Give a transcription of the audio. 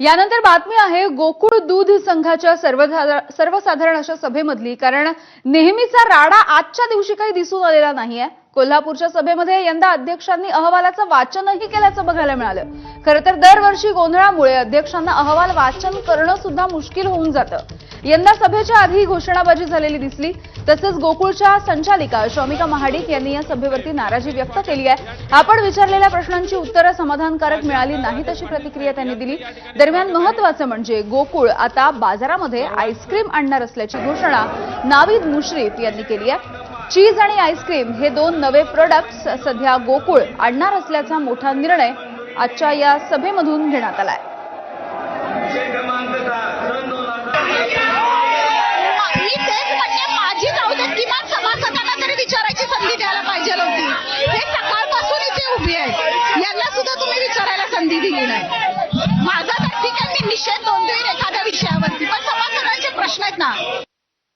यानंतर बातमी आहे गोकुळ दूध संघाच्या सर्वसाधारण अशा सभेमधली कारण नेहमीचा राडा आजच्या दिवशी काही दिसून आलेला नाहीये. कोल्हापूरच्या सभेमध्ये यंदा अध्यक्षांनी अहवालाचं वाचनही केल्याचं बघायला मिळालं. खरं तर दरवर्षी गोंधळामुळे अध्यक्षांना अहवाल वाचन करणं सुद्धा मुश्किल होऊन जातं. यंदा सभेच्या आधी घोषणाबाजी झालेली दिसली. तसंच गोकुळच्या संचालिका शौमिका महाडिक यांनी या सभेवरती नाराजी व्यक्त केली आहे. आपण विचारलेल्या प्रश्नांची उत्तरं समाधानकारक मिळाली नाहीत अशी प्रतिक्रिया त्यांनी दिली. दरम्यान महत्वाचं म्हणजे गोकुळ आता बाजारामध्ये आईस्क्रीम आणणार असल्याची घोषणा नावीद मुश्रीफ यांनी केली आहे. चीज आणि आईस्क्रीम हे दोन नवे प्रोडक्ट्स सध्या गोकुळ आणणार असल्याचा मोठा निर्णय आजच्या या सभेमधून घेण्यात आला आहे. दिली नाही माझा तर ठीक आहे मी निषेध नोंदवीन एखाद्या विषयावरती पण सभासदांचे प्रश्न आहेत ना.